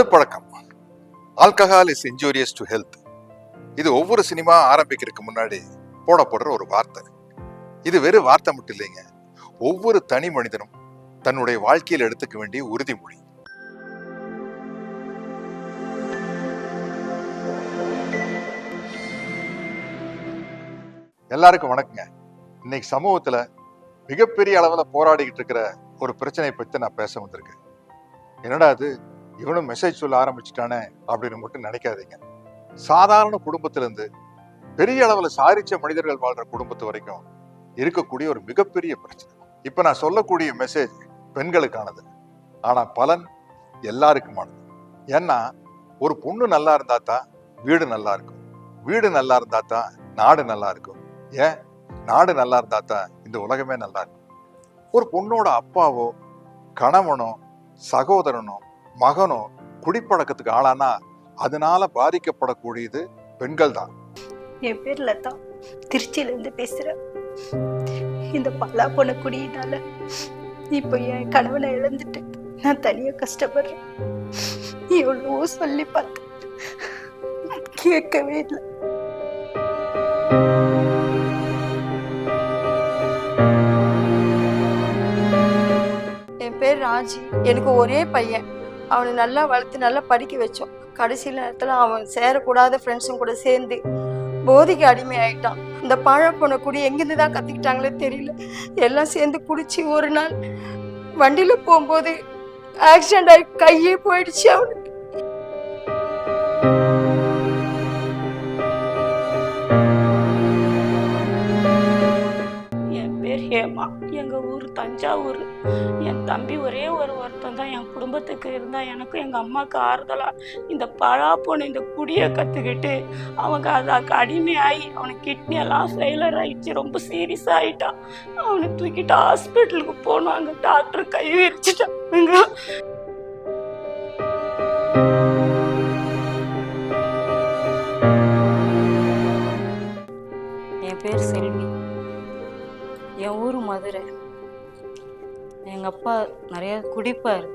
மதுப்பழக்கம் alcohol is injurious to health இது ஒவ்வொரு cinema ஆரம்பிக்கிறதுக்கு முன்னாடி போடப்படுற ஒரு வார்த்தை. இது வெறும் வார்த்தை மட்டும் இல்லைங்க. ஒவ்வொரு தனி மனிதனும் தன்னுடைய வாழ்க்கையில் எடுத்துக்க வேண்டிய உறுதிமொழி. எல்லாருக்கும் வணக்கங்க. இன்னைக்கு சமூகத்துல மிகப்பெரிய அளவில் போராடிக்கிட்டு இருக்கிற ஒரு பிரச்சனையை பற்றி நான் பேச வந்திருக்கேன். என்னடா அது இவனும் மெசேஜ் சொல்ல ஆரம்பிச்சிட்டானே அப்படின்னு மட்டும் நினைக்காதீங்க. சாதாரண குடும்பத்திலிருந்து பெரிய அளவில் சாரிச்ச மனிதர்கள் வாழ்ற குடும்பத்து வரைக்கும் இருக்கக்கூடிய ஒரு மிகப்பெரிய பிரச்சனை. இப்ப நான் சொல்லக்கூடிய மெசேஜ் பெண்களுக்கானது. ஆனா பலன் எல்லாருக்குமானது. ஏன்னா ஒரு பொண்ணு நல்லா இருந்தா தான் வீடு நல்லா இருக்கும். வீடு நல்லா இருந்தா தான் நாடு நல்லா இருக்கும். ஏன்? நாடு நல்லா இருந்தா தான் இந்த உலகமே நல்லா இருக்கும். ஒரு பொண்ணோட அப்பாவோ கணவனோ சகோதரனோ மகனோ குடிப்பழக்கத்துக்கு ஆளானா அதனால பாதிக்கப்படக்கூடியது பெண்கள் தான் என் பேர் லதா. திருச்சியிலேருந்து பேசுகிறேன் இந்த பல்லா போன குடியினால இப்போ என் கணவனை இழந்துட்டு நான் தனியாக கஷ்டப்படுறேன். எவ்வளவோ சொல்லி பார்த்தேன். கேட்கவே இல்லை. என் பேர் ராஜி. எனக்கு ஒரே பையன். அவனை நல்லா வளர்த்து நல்லா படிக்க வச்சோம். கடைசி நேரத்தில் அவன் சேரக்கூடாத ஃப்ரெண்ட்ஸும் கூட சேர்ந்து போதைக்கு அடிமை ஆயிட்டான் இந்த பழப்போன குடி எங்கேருந்து தான் கற்றுக்கிட்டாங்களே தெரியல. எல்லாம் சேர்ந்து குடிச்சு ஒரு நாள் வண்டியில் போகும்போது ஆக்சிடென்ட் ஆகி கையே போயிடுச்சு அவனுக்கு. என் பேர் ஹேமா. எங்க ஊர் தஞ்சாவூர். குடும்பத்துக்கு இருந்தால் எனக்கும் எங்கள் அம்மாவுக்கு ஆறுதலாக இந்த பழா போன இந்த குடியை கற்றுக்கிட்டு அவங்க அதுக்கு அடிமையாகி அவனுக்கு கிட்னி எல்லாம் ஃபெயிலர் ஆகிடுச்சு ரொம்ப சீரியஸ் ஆகிட்டான் அவனை தூக்கிட்டு ஹாஸ்பிட்டலுக்கு போனோம் அங்கே டாக்டர் கை விரிச்சிட்டாங்க. என் பேர் செல்வி. என் ஊர் மதுரை. எங்கள் அப்பா நிறைய குடிப்பார்.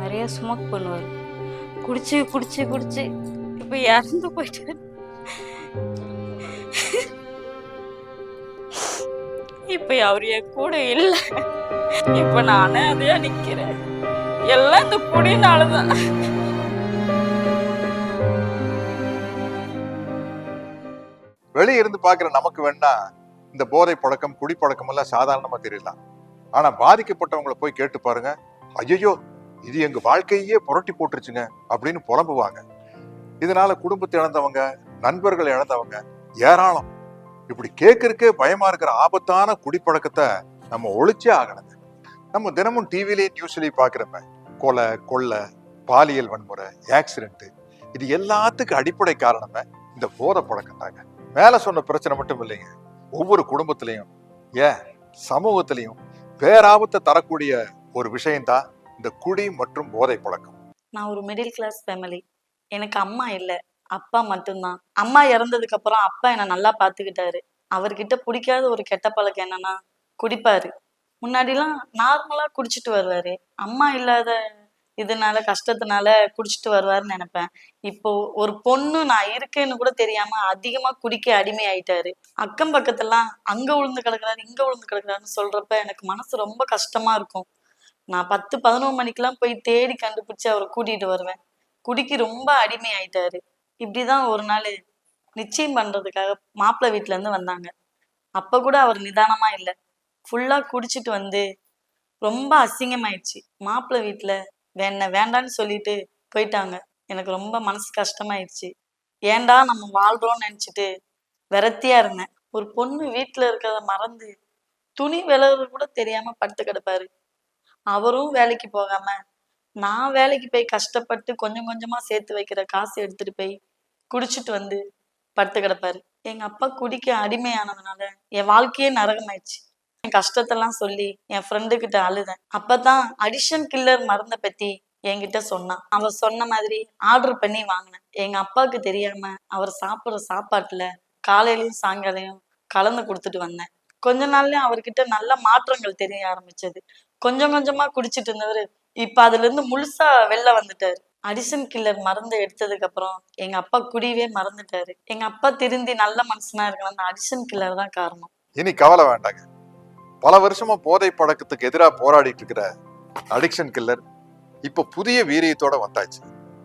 நிறைய ஸ்மோக் பண்ணுவார். குடிச்சு குடிச்சு குடிச்சு இப்போ இறந்து போயிட்டாரு. இப்போ அவர் என் கூட இல்லை. இப்போ நானே அதையா நிற்கிறேன் எல்லாம் இந்த குடினால தான் வெளியே இருந்து பாக்குற நமக்கு வேணா இந்த போதை பழக்கம் குடிப்பழக்கம் எல்லாம் சாதாரணமா தெரியலாம். ஆனா பாதிக்கப்பட்டவங்களை போய் கேட்டு பாருங்க. ஐயோ இது எங்க வாழ்க்கையே புரட்டி போட்டுருச்சுங்க அப்படின்னு புலம்புவாங்க. இதனால குடும்பத்தை இழந்தவங்க நண்பர்கள் இழந்தவங்க ஏராளம். இப்படி கேட்கறக்கே பயமா இருக்கிற ஆபத்தான குடிப்பழக்கத்தை நம்ம ஒழிச்சே ஆகணுங்க. நம்ம தினமும் டிவிலையும் நியூஸ்லயும் பாக்குறப்ப கொலை கொள்ளை பாலியல் வன்முறை ஆக்சிடென்ட் இது எல்லாத்துக்கும் அடிப்படை காரணமே இந்த போதை பழக்கம் தாங்க மேல சொன்ன பிரச்சனை மட்டும் இல்லைங்க. ஒவ்வொரு குடும்பத்திலையும் ஏன்? சமூகத்திலையும் பேராபத்தை தரக்கூடிய ஒரு விஷயம்தான் இந்த குடி மற்றும் போதை பழக்கம். நான் ஒரு மிடில் கிளாஸ் ஃபேமிலி எனக்கு அம்மா இல்லை அப்பா மட்டும்தான். அம்மா இறந்ததுக்கு அப்புறம் அப்பா என்னை நல்லா பார்த்துக்கிட்டாரு. அவர்கிட்ட பிடிக்காத ஒரு கெட்ட பழக்கம் என்னன்னா குடிப்பாரு. முன்னாடிலாம் நார்மலா குடிச்சிட்டு வருவாரு. அம்மா இல்லாத இதனால கஷ்டத்தினால குடிச்சிட்டு வருவாருன்னு நினைப்பேன். இப்போ ஒரு பொண்ணு நான் இருக்கேன்னு கூட தெரியாம அதிகமா குடிக்க அடிமை ஆயிட்டாரு அக்கம் பக்கத்துலாம் அங்க உளுந்து கிடக்குறாரு இங்க உளுந்து கிடக்குறாருன்னு சொல்றப்ப எனக்கு மனசு ரொம்ப கஷ்டமா இருக்கும். நான் பத்து பதினோரு மணிக்கெல்லாம் போய் தேடி கண்டுபிடிச்சு அவரை கூட்டிட்டு வருவேன். குடிக்கு ரொம்ப அடிமை ஆயிட்டாரு இப்படிதான் ஒரு நாள் நிச்சயம் பண்றதுக்காக மாப்பிள்ளை வீட்ல இருந்து வந்தாங்க. அப்ப கூட அவர் நிதானமா இல்லை. ஃபுல்லா குடிச்சிட்டு வந்து ரொம்ப அசிங்கமாயிடுச்சு. மாப்பிள்ளை வீட்டுல வேண வேண்டான்னு சொல்லிட்டு போயிட்டாங்க. எனக்கு ரொம்ப மனசு கஷ்டமாயிடுச்சு. ஏண்டா நம்ம வாழ்றோம்னு நினச்சிட்டு விரத்தியா இருந்தேன். ஒரு பொண்ணு வீட்டில் இருக்கிறத மறந்து துணி விலகுறது கூட தெரியாம படுத்து கிடப்பாரு. அவரும் வேலைக்கு போகாம நான் வேலைக்கு போய் கஷ்டப்பட்டு கொஞ்சம் கொஞ்சமா சேர்த்து வைக்கிற காசு எடுத்துட்டு போய் குடிச்சிட்டு வந்து படுத்து கிடப்பாரு. எங்க அப்பா குடிக்க அடிமையானதுனால என் வாழ்க்கையே நரகமாயிடுச்சு. என் கஷ்டத்தெல்லாம் சொல்லி என் ஃப்ரெண்டு கிட்ட அழுதேன். அப்பதான் அடிஷன் கில்லர் மருந்தை பத்தி என்கிட்ட சொன்னான். அவ சொன்ன மாதிரி ஆர்டர் பண்ணி வாங்கினேன். எங்க அப்பாவுக்கு தெரியாம அவர் சாப்பிடுற சாப்பாட்டுல காலையிலயும் சாயங்காலையும் கலந்து கொடுத்துட்டு வந்தேன். கொஞ்ச நாள்லயே அவர்கிட்ட நல்ல மாற்றங்கள் தெரிய ஆரம்பிச்சது. கொஞ்சம் கொஞ்சமா குடிச்சிட்டு இருந்தவர் இப்ப அதுல இருந்து முழுசா வெளில வந்துட்டாரு. அடிஷன் கில்லர் மருந்து எடுத்ததுக்கு அப்புறம் எங்க அப்பா குடியவே மறந்துட்டாரு. எங்க அப்பா திருந்தி நல்ல மனுஷனா இருக்கணும் அந்த அடிஷன் கில்லர் தான் காரணம். இனி கவலை வேண்டாங்க. பல வருஷமா போதை பழக்கத்துக்கு எதிராக போராடிட்டு இருக்கிற அடிக்ஷன் கில்லர் இப்ப புதிய வீரியத்தோட வந்தாச்சு.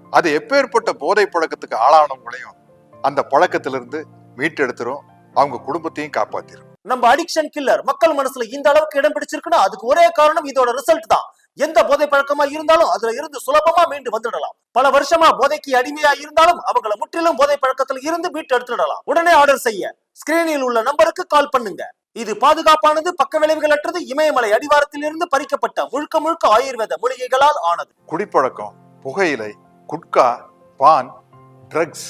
அது எப்பேற்பட்ட போதை பழக்கத்துக்கு ஆளானவங்களையும் அந்த பழக்கத்திலிருந்து மீட்டெடுத்துரும் அவங்க குடும்பத்தையும் காப்பாத்திரும். நம்ம அடிக்ஷன் கில்லர் மக்கள் மனசுல இந்த அளவுக்கு இடம் பிடிச்சிருக்குன்னா அதுக்கு ஒரே காரணம் இதோட ரிசல்ட் தான். எந்த போதை பழக்கமா இருந்தாலும் அதுல இருந்து சுலபமா மீண்டு வந்துடலாம். பல வருஷமா போதைக்கு அடிமையா இருந்தாலும் அவங்கள முற்றிலும் போதை பழக்கத்துல இருந்து மீட்டு எடுத்துடலாம் உடனே ஆர்டர் செய்ய. ஸ்கிரீனில் உள்ள நம்பருக்கு கால் பண்ணுங்க. இது பாதுகாப்பானது பக்க விளைவுகள் அற்றது இமயமலை அடிவாரத்திலிருந்து பறிக்கப்பட்ட முழுக்க முழுக்க ஆயுர்வேத மூலிகைகளால் ஆனது. குடிப்பழக்கம் புகையிலை குட்கா பான் ட்ரக்ஸ்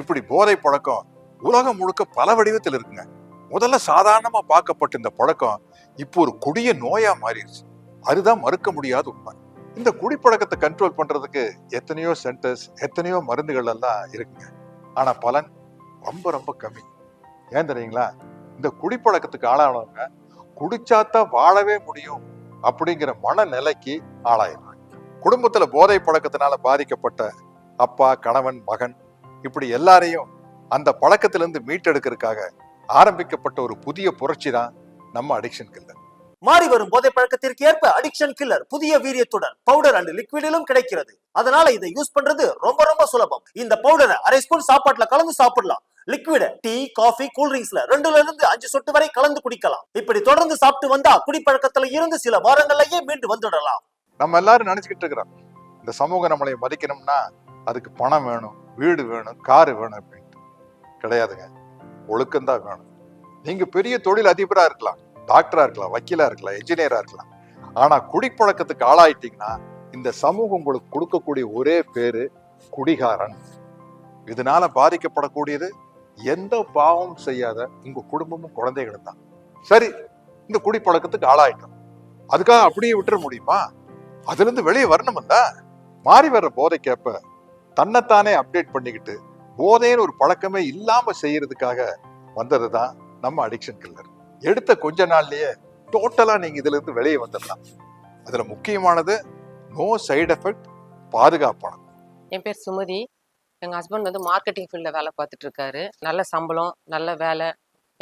இப்படி போதை பழக்கம் உலகம் முழுக்க பல வடிவத்தில் இருக்குங்க. முதல்ல சாதாரணமா பார்க்கப்பட்ட இந்த பழக்கம் இப்போ ஒரு கொடிய நோயா மாறிடுச்சு. அதுதான் மறுக்க முடியாத உண்மை. இந்த குடிப்பழக்கத்தை கண்ட்ரோல் பண்றதுக்கு எத்தனையோ சென்டர்ஸ் எத்தனையோ மருந்துகள் எல்லாம் இருக்குங்க. ஆனா பலன் ரொம்ப ரொம்ப கம்மி. ஏன் தெரியுங்களா? இந்த குடிப்பழக்கத்துக்கு ஆளானவங்க குடிச்சாத்தான் வாழவே முடியும் அப்படிங்கிற மனநிலைக்கு ஆளாயிடுறாங்க. குடும்பத்துல போதை பழக்கத்தினால பாதிக்கப்பட்ட அப்பா கணவன் மகன் இப்படி எல்லாரையும் அந்த பழக்கத்திலிருந்து மீட்டெடுக்கிறதுக்காக ஆரம்பிக்கப்பட்ட ஒரு புதிய புரட்சி தான் நம்ம அடிக்ஷன் கில்லர் மாறி வரும் போதை பழக்கத்திற்கு ஏற்ப அடிக்ஷன் கில்லர் புதிய வீரியத்துடன் பவுடர் அண்ட் லிக்விடிலும் கிடைக்கிறது. அதனால இதை யூஸ் பண்றது ரொம்ப ரொம்ப சுலபம். இந்த பவுடரை அரை ஸ்பூன் சாப்பாட்டுல கலந்து சாப்பிடலாம். லிக்விட டீ காஃபி கூல்ட்ரிங்க்ஸ்ல ரெண்டுல இருந்து அஞ்சு சொட்டு வரை கலந்து குடிக்கலாம். இப்படி தொடர்ந்து சாப்பிட்டு வந்தா குடிப்பழக்கத்துல இருந்து சில வாரங்கள்லயே மீண்டு வந்துடலாம். நம்ம எல்லாரும் நினைச்சுக்கிட்டு இருக்கிறோம். இந்த சமூகம் நம்மளை மதிக்கணும்னா அதுக்கு பணம் வேணும் வீடு வேணும் காரு வேணும் அப்படின்ட்டு. கிடையாதுங்க. ஒழுக்கம்தான் வேணும். நீங்க பெரிய தொழில் அதிபரா இருக்கலாம். டாக்டரா இருக்கலாம் வக்கீலா இருக்கலாம் என்ஜினியரா இருக்கலாம். ஆனா குடிப்பழக்கத்துக்கு ஆளாயிட்டீங்கன்னா இந்த சமூகம் உங்களுக்கு கொடுக்கக்கூடிய ஒரே பேரு குடிகாரன். இதனால பாதிக்கப்படக்கூடியது எந்த பாவமும் செய்யாத உங்க குடும்பமும் குழந்தைகளும் தான். சரி இந்த குடிப்பழக்கத்துக்கு ஆளாயிட்டோம். அதுக்காக அப்படியே விட்டுற முடியுமா? அதுல இருந்து வெளியே வரணும்ல. மாறி வர்ற போதைக்கேப்ப தன்னைத்தானே அப்டேட் பண்ணிக்கிட்டு போதைன்னு ஒரு பழக்கமே இல்லாம செய்யறதுக்காக வந்ததுதான் நம்ம அடிக்ஷன் கில்லர் எடுத்த கொஞ்ச நாள்லயே டோட்டலாக நீங்கள் இதுலேருந்து வெளியே வந்துடலாம். அதில் முக்கியமானது நோ சைடு எஃபெக்ட் பாதுகாப்பான. என் பேர் சுமதி. எங்கள் ஹஸ்பண்ட் வந்து மார்க்கெட்டிங் ஃபீல்டில் வேலை பார்த்துட்டு இருக்காரு. நல்ல சம்பளம் நல்ல வேலை.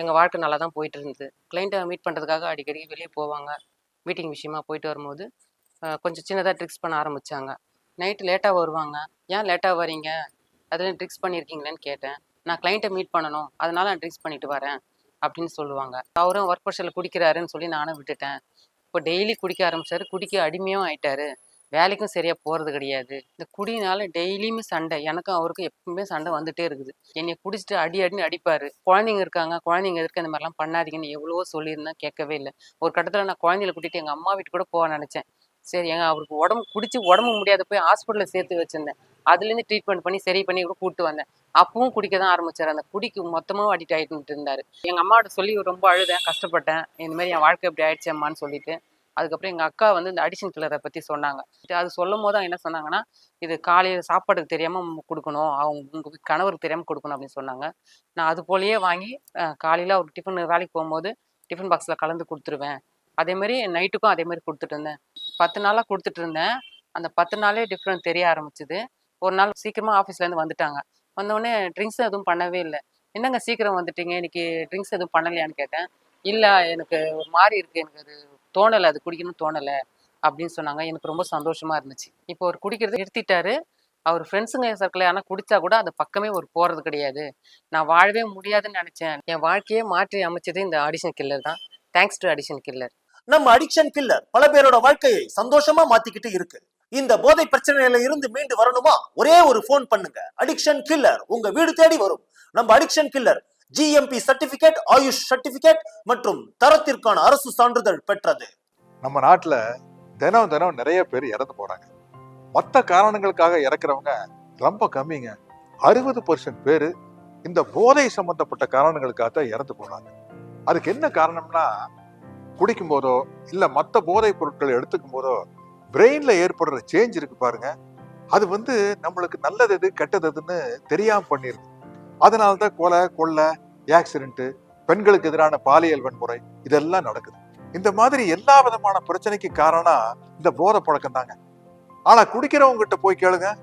எங்கள் வாழ்க்கை நல்லா தான் போயிட்டு இருந்தது. கிளைண்ட்டை மீட் பண்ணுறதுக்காக அடிக்கடி வெளியே போவாங்க. மீட்டிங் விஷயமா போயிட்டு வரும்போது கொஞ்சம் சின்னதாக ட்ரிக்ஸ் பண்ண ஆரம்பித்தாங்க நைட்டு லேட்டாக வருவாங்க. ஏன் லேட்டாக வரீங்க அதில் ட்ரிக்ஸ் பண்ணியிருக்கீங்களேன்னு கேட்டேன். நான் கிளைண்ட்டை மீட் பண்ணணும். அதனால நான் ட்ரிக்ஸ் பண்ணிட்டு வரேன். அப்படின்னு சொல்லுவாங்க. அவரும் ஒர்க் ப்ரெஷரில் குடிக்கிறாருன்னு சொல்லி நானும் விட்டுட்டேன். இப்போ டெய்லி குடிக்க ஆரம்பிச்சாரு. குடிக்க அடிமையும் ஆயிட்டாரு. வேலைக்கும் சரியாக போகிறது கிடையாது. இந்த குடினால டெய்லியுமே சண்டை. எனக்கும் அவருக்கும் எப்பவுமே சண்டை வந்துட்டே இருக்குது. என்னை குடிச்சிட்டு அடி அடின்னு அடிப்பாரு. குழந்தைங்க இருக்காங்க. குழந்தைங்க எதுக்கு இந்த மாதிரிலாம் பண்ணாதீங்கன்னு எவ்வளவோ சொல்லியிருந்தேன். கேட்கவே இல்லை. ஒரு கட்டத்தில் நான் குழந்தைகளை கூட்டிட்டு எங்கள் அம்மா வீட்டு கூட போக நினைச்சேன். சரி எங்க அவருக்கு உடம்பு குடிச்சு உடம்பு முடியாத போய் ஹாஸ்பிட்டலில் சேர்த்து வச்சிருந்தேன். அதுலேருந்து ட்ரீட்மெண்ட் பண்ணி சரி பண்ணி கூட கூப்பிட்டு வந்தேன். அப்பவும் குடிக்க தான் ஆரம்பிச்சார். அந்த குடிக்கு மொத்தமாக அடிக்ட் ஆகிட்டு இருந்தார். எங்கள் அம்மாவோட சொல்லி ரொம்ப அழுதேன் கஷ்டப்பட்டேன். இந்த மாதிரி என் வாழ்க்கை இப்படி ஆயிடுச்சு அம்மான்னு சொல்லிட்டு. அதுக்கப்புறம் எங்கள் அக்கா வந்து இந்த அடிஷன் கில்லரை பற்றி சொன்னாங்க. அது சொல்லும் போது என்ன சொன்னாங்கன்னா இது காலையில் சாப்பாடுக்கு தெரியாமல் கொடுக்கணும். அவங்க உங்கள் கணவருக்கு தெரியாமல் கொடுக்கணும் அப்படின்னு சொன்னாங்க. நான் அது போலயே வாங்கி காலையில் அவர் டிஃபன் வேலைக்கு போகும்போது டிஃபன் பாக்ஸில் கலந்து கொடுத்துருவேன். அதேமாரி நைட்டுக்கும் அதேமாதிரி கொடுத்துட்டு இருந்தேன். பத்து நாளாக கொடுத்துட்டு இருந்தேன். அந்த பத்து நாளே டிஃப்ரெண்ட் தெரிய ஆரம்பிச்சுது. ஒரு நாள் சீக்கிரமாக ஆஃபீஸ்லேருந்து வந்துட்டாங்க. வந்தோடனே ட்ரிங்க்ஸ் எதுவும் பண்ணவே இல்லை. என்னங்க சீக்கிரம் வந்துட்டீங்க? இன்னைக்கு ட்ரிங்க்ஸ் எதுவும் பண்ணலையான்னு கேட்டேன். இல்லை எனக்கு ஒரு மாதிரி இருக்குது எனக்கு அது தோணலை. அது குடிக்கணும்னு தோணலை. அப்படின்னு சொன்னாங்க. எனக்கு ரொம்ப சந்தோஷமா இருந்துச்சு. இப்போ அவர் குடிக்கிறத நிறுத்திட்டாரு. அவர் ஃப்ரெண்ட்ஸுங்க சர்க்கிள் ஆனால் குடிச்சா கூட அது பக்கமே ஒரு போறது கிடையாது. நான் வாழவே முடியாதுன்னு நினச்சேன். என் வாழ்க்கையே மாற்றி அமைச்சது இந்த ஆடிஷன் கில்லர் தான். தேங்க்ஸ் டு அடிஷன் கில்லர் நம்ம அடிக்ஷன் கில்லர் பல பேரோட வாழ்க்கையை சந்தோஷமா மாத்திக்கிட்டு இருக்கு. இந்த போதை பிரச்சனையில இருந்து மீண்டு வரணுமா? ஒரே ஒரு போன் பண்ணுங்க. அடிக்ஷன் கில்லர் உங்க வீடு தேடி வரும். நம்ம addiction killer GMP certificate AYUSH certificate மற்றும் தரத்திற்கான அரசு சான்றிதழ் பெற்றது. நம்ம நாட்டுல தினம் தினம் நிறைய பேர் இறந்து போறாங்க. மற்ற காரணங்களுக்காக இறக்குறவங்க ரொம்ப கம்மிங்க. அறுபது பர்சன்ட் பேரு இந்த போதை சம்பந்தப்பட்ட காரணங்களுக்காக தான் இறந்து போறாங்க அதுக்கு என்ன காரணம்னா குடிக்கும் போதோ இல்ல மற்ற போதைப் பொருட்களை எடுத்துக்கும் போதோ பிரெயின்ல ஏற்படுற சேஞ்ச் இருக்கு பாருங்க. அது வந்து நம்மளுக்கு நல்லது எது கெட்டது எதுன்னு தெரியாம பண்ணிருக்கு அதனால தான் கொலை கொள்ளை ஆக்சிடென்ட் பெண்களுக்கு எதிரான பாலியல் வன்முறை இதெல்லாம் நடக்குது. இந்த மாதிரி எல்லா விதமான பிரச்சனைக்கு காரணம் இந்த போதை பழக்கம் தாங்க. ஆனா குடிக்கிறவங்க கிட்ட போய் கேளுங்க.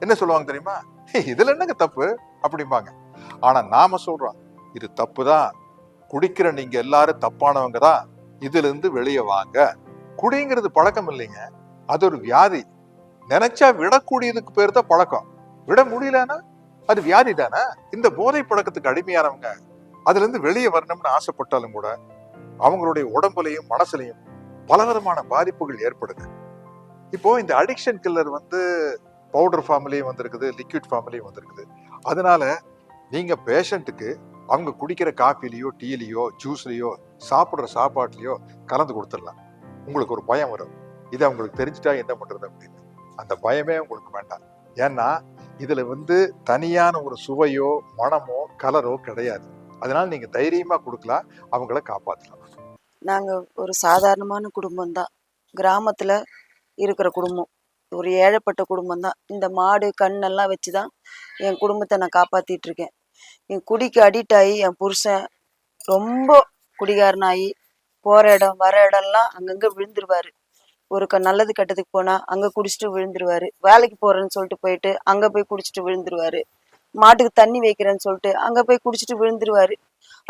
என்ன சொல்லுவாங்க தெரியுமா? இதுல என்னங்க தப்பு? அப்படிம்பாங்க. ஆனா நாம சொல்றோம் இது தப்பு தான். குடிக்கிற நீங்க எல்லாரும் தப்பானவங்க தான். இதுல இருந்து வெளியே வாங்க. குடிங்கிறது பழக்கம் இல்லைங்க. அது ஒரு வியாதி. நினைச்சா விடக்கூடியதுக்கு பேர் தான் பழக்கம். விட முடியலன்னா அது வியாதி தானே? இந்த போதை பழக்கத்துக்கு அடிமையானவங்க அதுல இருந்து வெளியே வரணும்னு ஆசைப்பட்டாலும் கூட அவங்களுடைய உடம்புலையும் மனசுலையும் பலவிதமான பாதிப்புகள் ஏற்படுது. இப்போ இந்த அடிக்ஷன் கில்லர் வந்து பவுடர் ஃபார்ம்லேயும் வந்திருக்குது லிக்விட் ஃபார்ம்லயும் வந்திருக்குது. அதனால நீங்க பேஷண்ட்டுக்கு அவங்க குடிக்கிற காஃபிலேயோ டீலேயோ ஜூஸ்லேயோ சாப்பிடுற சாப்பாட்டுலயோ கலந்து கொடுத்துடலாம். உங்களுக்கு ஒரு பயம் வரும். இது அவங்களுக்கு தெரிஞ்சுட்டா என்ன பண்றது அப்படின்னு. அந்த பயமே உங்களுக்கு வேண்டாம். ஏன்னா இதுல வந்து தனியான ஒரு சுவையோ மனமோ கலரோ கிடையாது. அதனால நீங்க தைரியமா கொடுக்கலாம். அவங்கள காப்பாற்றலாம் நாங்கள் ஒரு சாதாரணமான குடும்பம் தான் கிராமத்தில் இருக்கிற குடும்பம். ஒரு ஏழைப்பட்ட குடும்பம் தான் இந்த மாடு கண்ணெல்லாம் வச்சு தான் என் குடும்பத்தை நான் காப்பாத்திட்டு இருக்கேன். என் குடிக்கு அடிக்ட் ஆகி என் புருஷன் ரொம்ப குடிகாரனாகி போகிற இடம் வர இடம்லாம் அங்கங்கே விழுந்துருவாரு. ஒரு க நல்லது கட்டத்துக்கு போனால் அங்கே குடிச்சிட்டு விழுந்துருவாரு. வேலைக்கு போகிறேன்னு சொல்லிட்டு போயிட்டு அங்கே போய் குடிச்சிட்டு விழுந்துருவாரு. மாட்டுக்கு தண்ணி வைக்கிறேன்னு சொல்லிட்டு அங்கே போய் குடிச்சிட்டு விழுந்துருவாரு.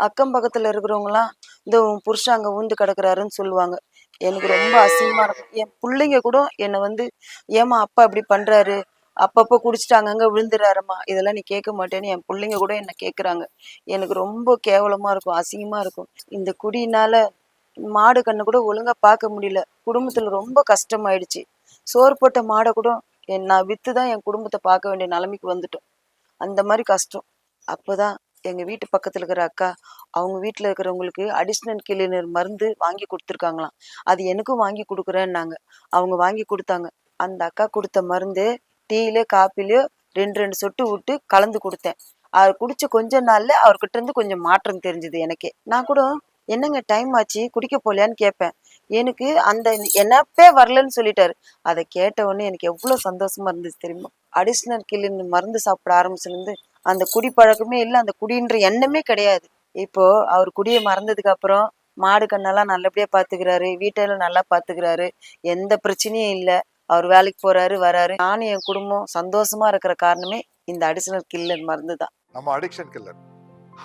அக்கம் பக்கத்தில் இருக்கிறவங்களாம் இந்த புருஷன் அங்கே ஊந்து கிடக்குறாருன்னு சொல்லுவாங்க. எனக்கு ரொம்ப அசிங்கமா இருக்கும். என் பிள்ளைங்க கூட என்னை வந்து ஏமா அப்பா இப்படி பண்றாரு? அப்பப்போ குடிச்சிட்டு அங்கங்க விழுந்துறாரம்மா. இதெல்லாம் நீ கேட்க மாட்டேன்னு என் பிள்ளைங்க கூட என்ன கேட்குறாங்க எனக்கு ரொம்ப கேவலமா இருக்கும் அசிங்கமா இருக்கும். இந்த குடியினால மாடு கண்ணு கூட ஒழுங்கா பார்க்க முடியல. குடும்பத்துல ரொம்ப கஷ்டமாயிடுச்சு. சோறு போட்ட மாடை கூட என் நான் வித்து தான் என் குடும்பத்தை பார்க்க வேண்டிய நிலைமைக்கு வந்துட்டோம். அந்த மாதிரி கஷ்டம். அப்போதான் எங்க வீட்டு பக்கத்துல இருக்கிற அக்கா அவங்க வீட்டில் இருக்கிறவங்களுக்கு அடிஷ்னல் கிளீனர் மருந்து வாங்கி கொடுத்துருக்காங்களாம். அது எனக்கும் வாங்கி கொடுக்குறேன்னாங்க. அவங்க வாங்கி கொடுத்தாங்க. அந்த அக்கா கொடுத்த மருந்து டீலே காப்பிலையோ ரெண்டு ரெண்டு சொட்டு விட்டு கலந்து கொடுத்தேன். அவர் குடிச்ச கொஞ்ச நாள்ல அவர்கிட்ட இருந்து கொஞ்சம் மாற்றம் தெரிஞ்சது எனக்கே. நான் கூட என்னங்க டைம் ஆச்சு? குடிக்க போலையான்னு கேட்பேன் எனக்கு அந்த என்னப்பே வரலன்னு சொல்லிட்டாரு. அதை கேட்ட உடனே எனக்கு எவ்வளோ சந்தோஷமா இருந்துச்சு தெரியுமா? அடிஷ்னல் கிளீன் மருந்து சாப்பிட ஆரம்பிச்சிருந்து அந்த குடி பழக்கமே இல்லை அந்த குடின்ற எண்ணமே கிடையாது. இப்போ அவர் குடியை மறந்ததுக்கு அப்புறம் மாடு கண்ணெல்லாம் நல்லபடியா பாத்துக்கிறாரு வீட்டெல்லாம் நல்லா பாத்துக்கிறாரு எந்த பிரச்சனையும் இல்லை. அவர் வேலைக்கு போறாரு வராரு. நானும் என் குடும்பம் சந்தோஷமா இருக்கிற காரணமே இந்த அடிஷனல் கில்லர் மருந்து தான் நம்ம addiction killer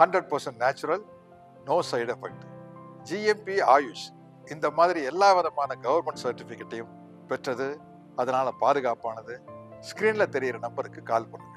hundred percent natural no side effect GMP AYUSH இந்த மாதிரி எல்லா விதமான கவர்மெண்ட் சர்டிஃபிகேட்டையும் பெற்றது அதனால பாதுகாப்பானது. ஸ்கிரீன்ல தெரியிற நம்பருக்கு கால் பண்ணுங்க.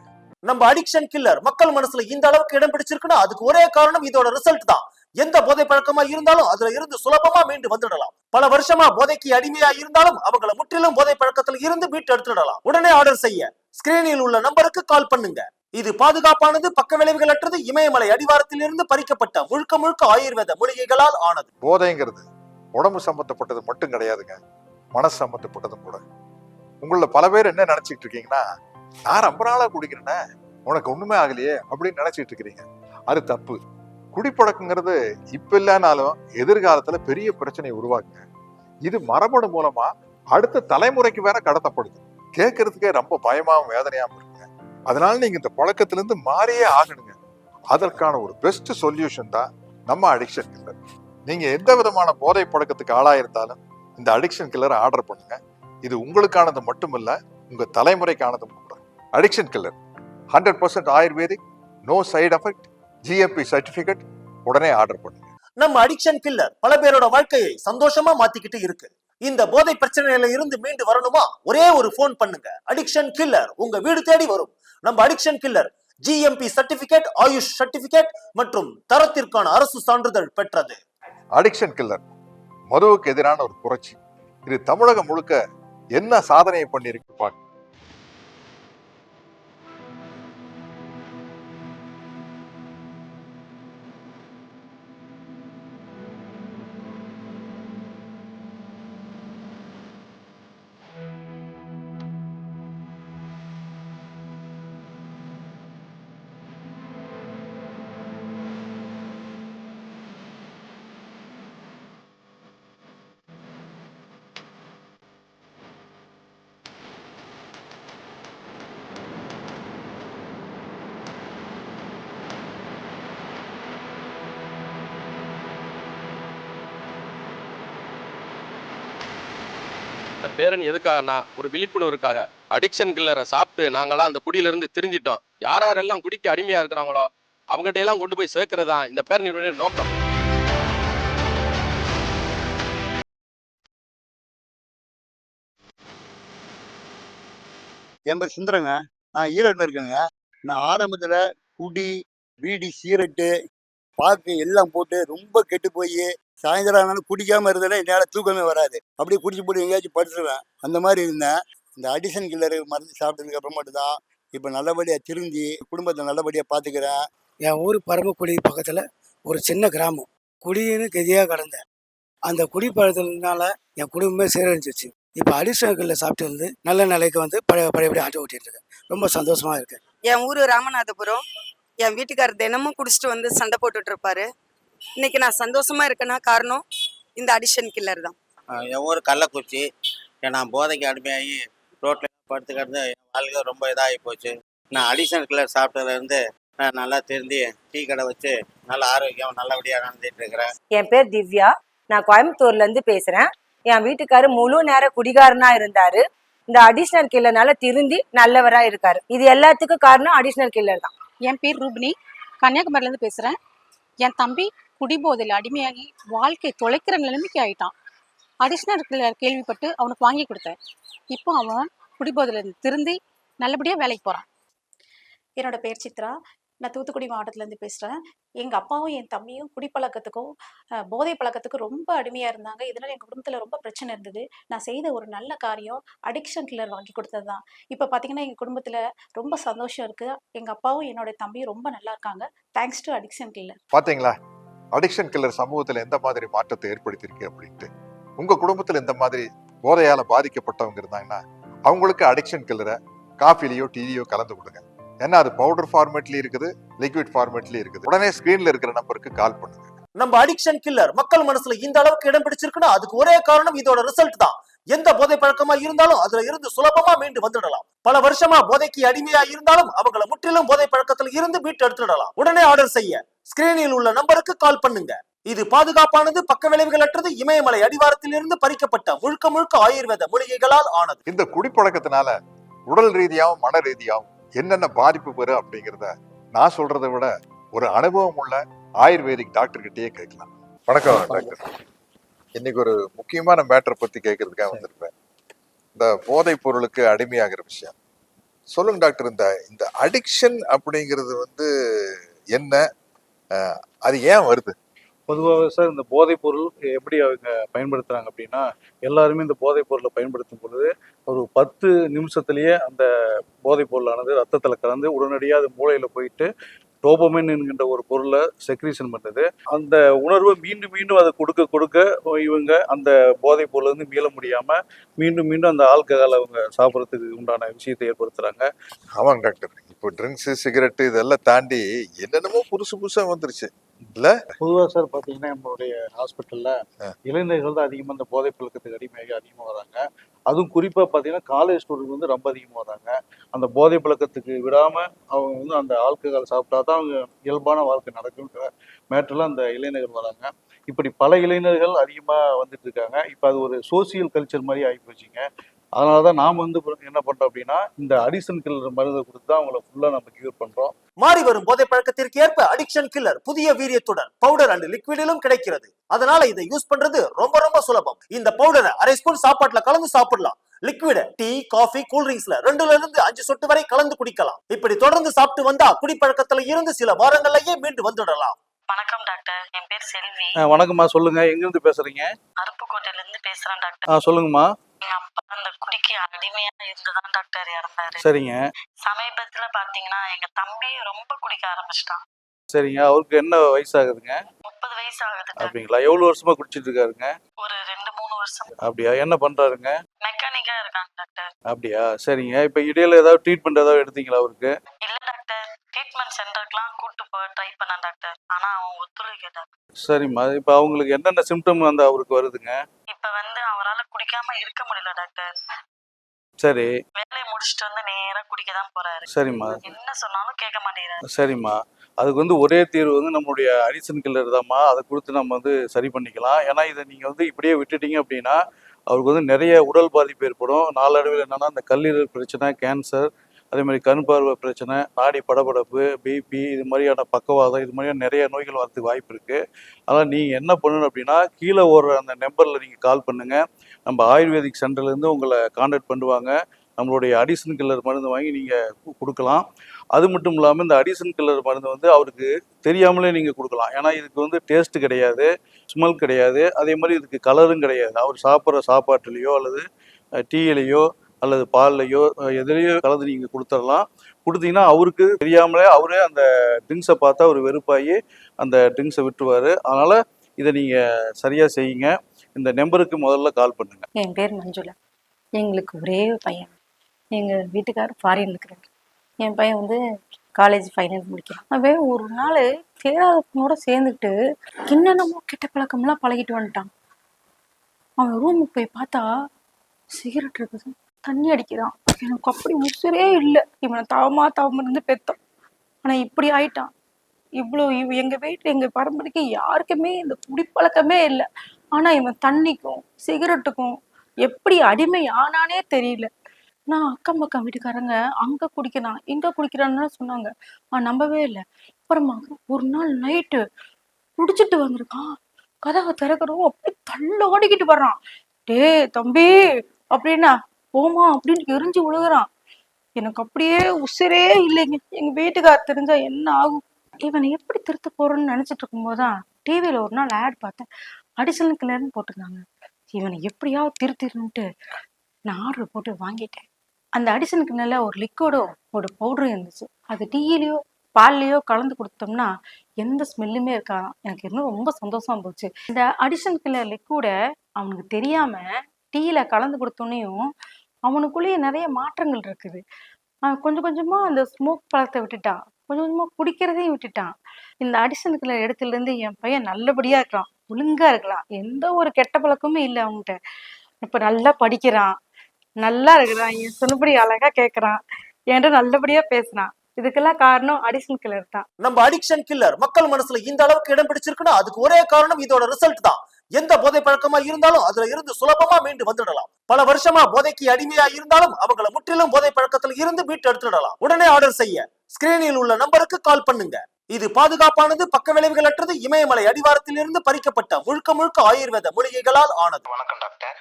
நம்ம அடிக்ஷன் கில்லர் மக்கள் மனசுல இந்த அளவுக்கு இடம் பிடிச்சிருக்குன்னா அதுக்கு ஒரே காரணம் இதோட ரிசல்ட் தான். எந்த போதை பழக்கமா இருந்தாலும் அதுல இருந்து சுலபமா மீண்டு வந்துடலாம். பல வருஷமா போதைக்கு அடிமையா இருந்தாலும் அவங்கள முற்றிலும் போதை பழக்கத்துல இருந்து மீட்டு எடுத்துடலாம் உடனே ஆர்டர் செய்ய. ஸ்கிரீனில் உள்ள நம்பருக்கு கால் பண்ணுங்க. இது பாதுகாப்பானது பக்க விளைவுகள் அற்றது இமயமலை அடிவாரத்தில் இருந்து பறிக்கப்பட்ட முழுக்க முழுக்க ஆயுர்வேத மூலிகைகளால் ஆனது. போதைங்கிறது உடம்பு சம்பந்தப்பட்டது மட்டும் கிடையாதுங்க. மனசு சம்பந்தப்பட்டதும் கூட. உங்கள பல பேர் என்ன நினைச்சிட்டு இருக்கீங்கன்னா நான் ரொம்ப நாளா குடிக்கிறேன்னா உனக்கு ஒண்ணுமே ஆகலையே அப்படின்னு நினைச்சிட்டு இருக்கிறீங்க. அது தப்பு. குடிப்பழக்கங்கிறது இப்ப இல்லைனாலும் எதிர்காலத்துல பெரிய பிரச்சனையை உருவாக்குங்க. இது மரபணு மூலமா அடுத்த தலைமுறைக்கு வேற கடத்தப்படுது. கேட்கறதுக்கே ரொம்ப பயமாவும் வேதனையாகவும் இருக்கு. அதனால நீங்க இந்த பழக்கத்திலிருந்து மாறியே ஆகணுங்க. அதற்கான ஒரு பெஸ்ட் சொல்யூஷன் தான் நம்ம அடிக்ஷன் கில்லர் நீங்க எந்த விதமான போதை பழக்கத்துக்கு ஆளாயிருந்தாலும் இந்த அடிக்ஷன் கில்லரை ஆர்டர் பண்ணுங்க. இது உங்களுக்கானது மட்டுமல்ல உங்க தலைமுறைக்கானதும் கூட. Addiction killer hundred percent ayurvedic no side effect GMP certificate உடனே ஆர்டர் பண்ணுங்க. நம்ம அடிக்ஷன் கில்லர் பல பேரோட வாழ்க்கையை சந்தோஷமா மாத்திக்கிட்டு இருக்கு. இந்த போதை பிரச்சனையில இருந்து மீண்டு வரணுமா? ஒரே ஒரு போன் பண்ணுங்க. அடிக்ஷன் கில்லர் உங்க வீடு தேடி வரும். நம்ம addiction killer GMP certificate AYUSH certificate மற்றும் தரத்திற்கான அரசு சான்றிதழ் பெற்றது. அடிக்ஷன் கில்லர் மதுவுக்கு எதிரான ஒரு புரட்சி. இது தமிழகம் முழுக்க என்ன சாதனையை பண்ணியிருக்கு பாருங்க. பேரணி எதுக்காகனா ஒரு விழிப்புணர்வுக்காக. அடிக்ஷன் கில்லரை சாப்பிட்டு நாங்களாம் அந்த குடியிலிருந்து திரிஞ்சிட்டோம். யார் யாரெல்லாம் குடிக்க அடிமையா இருக்கிறாங்களோ அவங்ககிட்ட எல்லாம் கொண்டு போய் சேர்க்கறது தான் இந்த பேரணியுடைய நோக்கம். என் பேர் சுந்தரங்க. நான் ஈரோட்டில் இருக்கேங்க. நான் ஆரம்பத்தில் குடி பீடி சீரட்டு பாக்கு எல்லாம் போட்டு ரொம்ப கெட்டு போய் சாயந்தரம் ஆனாலும் குடிக்காம இருந்தேன்னா என்னால் தூக்கமே வராது. அப்படியே குடிச்சு போட்டு எங்கேயாச்சும் படுத்துருவேன். அந்த மாதிரி இருந்தேன். இந்த அடிஷன் கில்லரு மருந்து சாப்பிட்டதுக்கு அப்புறமேட்டு தான் இப்போ நல்லபடியாக திருந்தி குடும்பத்தை நல்லபடியாக பார்த்துக்கிறேன் என் ஊர் பரமக்குடி பக்கத்தில் ஒரு சின்ன கிராமம். குடின்னு கதியாக கடந்தேன். அந்த குடி பழத்தினால என் குடும்பமே சீரழிஞ்சிச்சு இப்போ அடிஷனல்களில் சாப்பிட்டு வந்து நல்ல நிலைக்கு வந்து பழைய பழையபடி ஆட்டோ ஓட்டிட்டு இருக்கேன். ரொம்ப சந்தோஷமா இருக்கேன் என் ஊர் ராமநாதபுரம். என் வீட்டுக்காரர் தினமும் குடிச்சிட்டு வந்து சண்டை போட்டுட்டு இருப்பாரு. இன்னைக்கு நான் சந்தோஷமா இருக்கேன்னா காரணம் இந்த அடிஷன் கில்லர் தான். என் ஊர் கள்ளக்குறிச்சி. நான் போதைக்கு அடிமையாகி ரோட்டில் படுத்து கிடந்து என் வாழ்க்கை ரொம்ப இதாகி போச்சு. நான் அடிஷன் கில்லர் சாப்பிட்டதுலேருந்து நான் நல்லா திருந்தி டீ கடை வச்சு நல்ல ஆரோக்கியம் நல்லபடியாக நடந்துட்டு இருக்கிறேன். என் பேர் திவ்யா. நான் கோயம்புத்தூர்ல இருந்து பேசுறேன். என் வீட்டுக்காரு முழு நேர குடிகாரனா இருந்தாரு. இந்த அடிஷனல் கில்லர்னால திருந்தி நல்லவரா இருக்காரு. இது எல்லாத்துக்கும் காரணம் அடிஷனல் கில்லர் தான். என் பேர் ரூபினி. கன்னியாகுமரியிலேருந்து பேசுகிறேன் என் தம்பி குடிபோதையில் அடிமையாகி வாழ்க்கை தொலைக்கிற நிலைமைக்கு ஆயிட்டான். அடிஷ்னல் கேள்விப்பட்டு அவனுக்கு வாங்கி கொடுத்தேன். இப்போ அவன் குடிபோதையிலேருந்து திருந்தி நல்லபடியாக வேலைக்கு போகிறான் என்னோட பேர் சித்ரா. நான் தூத்துக்குடி மாவட்டத்துலேருந்து பேசுகிறேன் எங்கள் அப்பாவும் என் தம்பியும் குடிப்பழக்கத்துக்கும் போதை பழக்கத்துக்கும் ரொம்ப அடிமையாக இருந்தாங்க. இதனால் எங்கள் குடும்பத்தில் ரொம்ப பிரச்சனை இருந்தது. நான் செய்த ஒரு நல்ல காரியம் அடிக்ஷன் கில்லர் வாங்கி கொடுத்தது தான் இப்போ பார்த்தீங்கன்னா எங்கள் குடும்பத்தில் ரொம்ப சந்தோஷம் இருக்குது எங்கள் அப்பாவும் என்னோட தம்பியும் ரொம்ப நல்லா இருக்காங்க. தேங்க்ஸ் டு அடிக்ஷன் கில்லர் பாத்தீங்களா? அடிக்ஷன் கில்லர் சமூகத்துல எந்த மாதிரி மாற்றத்தை ஏற்படுத்தியிருக்கு அப்படின்ட்டு உங்க குடும்பத்துல இந்த மாதிரி போதையால பாதிக்கப்பட்டவங்க இருந்தாங்கன்னா அவங்களுக்கு அடிக்ஷன் கில்லரை காஃபிலையோ டீலையோ கலந்து கொடுங்க. ஏன்னா அது பவுடர் ஃபார்மேட்லேயும் இருக்குது லிக்விட் ஃபார்மேட்லேயும் இருக்குது. உடனே ஸ்க்ரீனில் இருக்கிற நம்பருக்கு கால் பண்ணுங்க. நம்ம அடிக்ஷன் கில்லர் மக்கள் மனசுல இந்த அளவுக்கு இடம் பிடிச்சிருக்குன்னா அதுக்கு ஒரே காரணம் இதோட ரிசல்ட் தான். எந்த போதை பழக்கமா இருந்தாலும் அதுல இருந்து சுலபமா மீண்டு வந்துடலாம். பல வருஷமா போதைக்கு அடிமையா இருந்தாலும் அவங்கள முற்றிலும் போதை பழக்கத்தில் இருந்து மீட்டு எடுத்துடலாம். உடனே ஆர்டர் செய்ய. ஸ்கிரீனில் உள்ள நம்பருக்கு கால் பண்ணுங்க. இது பாதுகாப்பானது பக்க விளைவுகள் அற்றது இமயமலை அடிவாரத்தில் இருந்து பறிக்கப்பட்ட முழுக்க முழுக்க ஆயுர்வேத மூலிகைகளால் ஆனது. இந்த குடிப்பழக்கத்தினால உடல் ரீதியாவும் மன ரீதியாவும் என்னென்ன பாதிப்பு வரும் அப்படிங்கிறத நான் சொல்றதை விட ஒரு அனுபவம் உள்ள ஆயுர்வேதிக் டாக்டர் கிட்டேயே கேட்கலாம். வணக்கம் டாக்டர். இன்னைக்கு ஒரு முக்கியமான மேட்டரை பத்தி கேட்கறதுக்காக வந்திருப்பேன். இந்த போதைப் பொருளுக்கு அடிமையாகிற விஷயம். சொல்லுங்க டாக்டர் இந்த இந்த அடிக்ஷன் அப்படிங்கிறது வந்து என்ன? அது ஏன் வருது? பொதுவாக சார் இந்த போதைப் பொருள் எப்படி அவங்க பயன்படுத்துறாங்க அப்படின்னா எல்லாருமே இந்த போதைப் பொருளை பயன்படுத்தும் பொழுது ஒரு பத்து நிமிஷத்துலயே அந்த போதைப் பொருளானது ரத்தத்துல கலந்து உடனடியாக அது மூளையில போயிட்டு டோபமின் என்கின்ற ஒரு பொருளை செக்ரீஷன் பண்ணுது அந்த உணர்வை மீண்டும் மீண்டும் அதை கொடுக்க கொடுக்க இவங்க அந்த போதைப் பொருள்லேருந்து மீள முடியாம மீண்டும் மீண்டும் அந்த ஆல்கஹால் அவங்க சாப்பிட்றதுக்கு உண்டான விஷயத்தை ஏற்படுத்துறாங்க. ஆமாங்க டாக்டர். இப்போ ட்ரிங்க்ஸு சிகரெட்டு இதெல்லாம் தாண்டி என்னென்னமோ புதுசு புதுசாக வந்துருச்சு. இல்ல. பொதுவாக சார் பார்த்தீங்கன்னா நம்மளுடைய ஹாஸ்பிட்டலில் இளைஞர்கள் தான் அதிகமாக இந்த போதைப் பழக்கத்துக்கு அடிமையாகி அதிகமாக வராங்க. அதுவும் குறிப்பாக பார்த்தீங்கன்னா காலேஜ் ஸ்டூடெண்ட் வந்து ரொம்ப அதிகமாக வராங்க. அந்த போதை பழக்கத்துக்கு விடாமல் அவங்க வந்து அந்த ஆல்கஹால் சாப்பிட்டா தான் அவங்க இயல்பான வாழ்க்கை நடக்குன்ற மேட்டரில் அந்த இளைஞர்கள் வராங்க. இப்படி பல இளைஞர்கள் அதிகமாக வந்துட்டு இருக்காங்க. இப்போ அது ஒரு சோசியல் கல்ச்சர் மாதிரி ஆகி போச்சுங்க. அதனால தான் நாம் வந்து என்ன பண்ணுறோம் அப்படின்னா இந்த அடிஷன் கில்லர் மருந்தை கொடுத்து தான் அவங்கள ஃபுல்லாக நம்ம கியூர் பண்ணுறோம் மாறி வரும் போதை பழக்கத்திற்கு ஏற்ப அடிக்ஷன் கில்லர் புதிய வீரியத்துடன் பவுடர் அண்ட் லிக்விடிலும் கிடைக்கிறது. அதனால இதை யூஸ் பண்றது ரொம்ப ரொம்ப சுலபம். இந்த பவுடரை அரை ஸ்பூன் சாப்பாட்டுல கலந்து சாப்பிடலாம். லிக்விட டீ காஃபி கூல்ட்ரிங்க்ஸ்ல ரெண்டுல இருந்து அஞ்சு சொட்டு வரை கலந்து குடிக்கலாம். இப்படி தொடர்ந்து சாப்பிட்டு வந்தா குடிப்பழக்கத்துல இருந்து சில வாரங்கள்லயே மீண்டு வந்துடலாம். வணக்கம் டாக்டர். என் பேர் செல்வி. வணக்கம்மா. சொல்லுங்க. எங்கேருந்து பேசுறீங்க? அருப்புக்கோட்டையில இருந்து பேசுறேன் டாக்டர். சொல்லுங்கம்மா. எங்க அந்த குடிக்கு அடிமையா இருந்துதான் டாக்டர் இறந்தாரு. சரிங்க. சமீபத்துல பாத்தீங்கன்னா எங்க தம்பி ரொம்ப குடிக்க ஆரம்பிச்சிட்டான். சரிங்க. அவருக்கு என்ன வயசாகுதுங்க? முப்பது வயசு ஆகுது அப்படிங்களா? எவ்வளவு வருஷமா குடிச்சிட்டு இருக்காருங்க? ஒரு ரெண்டு மூணு வருஷம். அப்படியா? என்ன பண்றாருங்க? மெக்கானிக்கா இருக்காங்க டாக்டர் அப்படியா? சரிங்க. இப்ப இடையில ஏதாவது ட்ரீட்மெண்ட் ஏதாவது எடுத்தீங்களா அவருக்கு? இல்ல டாக்டர் ட்ரீட்மெண்ட் சென்டருக்குலாம் கூட்டு போக ட்ரை பண்ணேன் டாக்டர் ஆனா அவன் ஒத்துழைக்க டாக்டர் சரிம்மா. இப்ப அவங்களுக்கு என்னென்ன சிம்டம் வந்து அவருக்கு வருதுங்க? இப்ப வந்து குடிக்காம இருக்க முடியல டாக்டர். சரி. வேலையை முடிச்சிட்டு வந்து நேரா குடிக்க தான் போறாரு. சரிம்மா. என்ன சொன்னாலும் கேட்க மாட்டேங்கிறாரு. சரிம்மா. அதுக்கு வந்து ஒரே தீர்வு வந்து நம்மளுடைய அடிசன் கில்லர் தான்மா அதை கொடுத்து நம்ம வந்து சரி பண்ணிக்கலாம். ஏன்னா இதை நீங்கள் வந்து இப்படியே விட்டுட்டீங்க அப்படின்னா அவருக்கு வந்து நிறைய உடல் பாதிப்பு ஏற்படும். நாளடைவில் என்னன்னா இந்த கல்லீரல் பிரச்சனை கேன்சர் அதே மாதிரி கண் பார்வை பிரச்சனை நாடி படபடப்பு பிபி இது மாதிரியான பக்கவாதம் இது மாதிரியான நிறைய நோய்கள் வரதுக்கு வாய்ப்பு இருக்குது அதனால் நீங்கள் என்ன பண்ணணும் அப்படின்னா கீழே ஓடுற அந்த நம்பரில் நீங்கள் கால் பண்ணுங்கள் நம்ம ஆயுர்வேதிக் சென்டர்லேருந்து உங்களை காண்டாக்ட் பண்ணுவாங்க. நம்மளுடைய அடிசன் கில்லர் மருந்து வாங்கி நீங்கள் கொடுக்கலாம். அது மட்டும் இல்லாமல் இந்த அடிசன் கில்லர் மருந்து வந்து அவருக்கு தெரியாமலே நீங்கள் கொடுக்கலாம். ஏன்னா இதுக்கு வந்து டேஸ்ட் கிடையாது ஸ்மெல் கிடையாது. அதே மாதிரி இதுக்கு கலரும் கிடையாது. அவர் சாப்பிட்ற சாப்பாட்டுலேயோ அல்லது டீயிலையோ அல்லது பால்லையோ எதுலேயோ கலந்து நீங்கள் கொடுத்துடலாம் கொடுத்தீங்கன்னா அவருக்கு தெரியாமலே அவரே அந்த ட்ரிங்க்ஸை பார்த்தா அவர் வெறுப்பாகி அந்த ட்ரிங்க்ஸை விட்டுருவார். அதனால் இதை நீங்கள் சரியாக செய்யுங்க. இந்த நம்பருக்கு முதல்ல கால் பண்ணுங்க. என் பேர் மஞ்சுளா. எங்களுக்கு ஒரே பையன். எங்கள் வீட்டுக்காரர் ஃபாரின் இருக்கிறார். என் பையன் வந்து காலேஜ் ஃபைனல் முடிக்கிறான். அவன் ஒரு நாள் தேடாத சேர்ந்துக்கிட்டு என்னென்னமோ கெட்ட பழக்கம்லாம் பழகிட்டு வந்துட்டான். அவன் ரூமுக்கு போய் பார்த்தா சிகரெட் இருக்குது. தண்ணி அடிக்கிறான் எனக்கு அப்படி உசுரே இல்லை. இவனை தவமா தவம் இருந்து பெத்தோம். ஆனால் இப்படி ஆயிட்டான். இவ்வளோ இவ எங்கள் வீட்டில் எங்கள் பரம்பரைக்கு யாருக்குமே இந்த குடிப்பழக்கமே இல்லை. ஆனால் இவன் தண்ணிக்கும் சிகரெட்டுக்கும் எப்படி அடிமை ஆனானே தெரியல. நான் அக்கம் பக்கம் வீட்டுக்காரங்க அங்கே குடிக்கிறான் இங்கே குடிக்கிறான்னு சொன்னாங்க. நான் நம்பவே இல்லை. அப்புறமா ஒரு நாள் நைட்டு குடிச்சிட்டு வந்திருக்கான். கதவை திறக்கிறோம் அப்படி தள்ளாடிக்கிட்டு வர்றான். டேய் தம்பி! அப்படின்னா போமா அப்படின்னு எரிஞ்சு விழுகிறான் எனக்கு அப்படியே உசிரே இல்லைங்க எங்க வீட்டுக்கார் தெரிஞ்சா என்ன ஆகும்? இவனை எப்படி திருத்த போறோம்னு நினைச்சிட்டு இருக்கும்போதுதான் டிவியில ஒரு நாள் ஆட் பார்த்தேன். அடிசன் கிளர்னு போட்டிருந்தாங்க. இவனை எப்படியாவது திருத்திடணுன்ட்டு நான் ஆர்டர் போட்டு வாங்கிட்டேன். அந்த அடிசன் கிணல ஒரு லிக்விடோ ஒரு பவுடரும் இருந்துச்சு. அது டீயிலையோ பால்லையோ கலந்து கொடுத்தோம்னா எந்த ஸ்மெல்லுமே இருக்காது எனக்கு இன்னும் ரொம்ப சந்தோஷமா போச்சு. இந்த அடிஷன் கிளர் லிக்விடை அவனுக்கு தெரியாம டீயில கலந்து கொடுத்தோன்னையும் அவனுக்குள்ளேயே நிறைய மாற்றங்கள் இருக்குது. கொஞ்சம் கொஞ்சமாக அந்த ஸ்மோக் பழத்தை விட்டுட்டான். கொஞ்சம் கொஞ்சமாக குடிக்கிறதையும் விட்டுட்டான். இந்த அடிஷன் இடத்துலேருந்து என் பையன் நல்லபடியாக இருக்கிறான் ஒழுங்காக இருக்கலாம். எந்த ஒரு கெட்ட பழக்கமும் இல்லை அவன்கிட்ட. இப்போ நல்லா படிக்கிறான். நல்லா இருக்கிறான். என் சொன்னபடி அழகாக கேட்குறான் என்கிட்ட நல்லபடியாக பேசுறான் இதுக்கெல்லாம் காரணம் அடிஷன் கில்லர் தான். நம்ம அடிக்ஷன் கில்லர் மக்கள் மனசுல இந்த அளவுக்கு இடம் பிடிச்சிருக்குன்னா அதுக்கு ஒரே காரணம் இதோட ரிசல்ட் தான். எந்த போதை பழக்கமா இருந்தாலும் அதுல இருந்து சுலபமா மீண்டு வந்துடலாம். பல வருஷமா போதைக்கு அடிமையா இருந்தாலும் அவங்கள முற்றிலும் போதை பழக்கத்துல இருந்து மீட்டு எடுத்துடலாம். உடனே ஆர்டர் செய்ய. ஸ்கிரீனில் உள்ள நம்பருக்கு கால் பண்ணுங்க. இது பாதுகாப்பானது பக்க விளைவுகள் அற்றது இமயமலை அடிவாரத்தில் இருந்து பறிக்கப்பட்ட முழுக்க முழுக்க ஆயுர்வேத மூலிகைகளால் ஆனது. வணக்கம் டாக்டர்.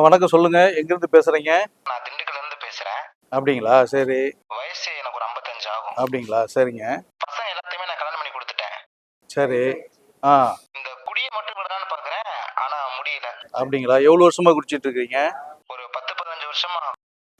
வணக்கம் சொல்லுங்க. எங்கிருந்து பேசுறீங்க? நான் திண்டுக்கல்ல இருந்து பேசுறேன். அப்படிங்களா? சரி. வயசு எனக்கு ஒரு 55 ஆகும். அப்படிங்களா? சரிங்க. பசங்க எல்லாத்தையுமே நான் கல்யாணம் பண்ணி கொடுத்துட்டேன். சரி. ஆ. இந்த குடியை மட்டும் விடலான்னு முடியல. அப்படிங்களா? எவ்வளோ வருஷமா குடிச்சிட்டு இருக்கீங்க? ஒரு பத்து பதினஞ்சு வருஷமா.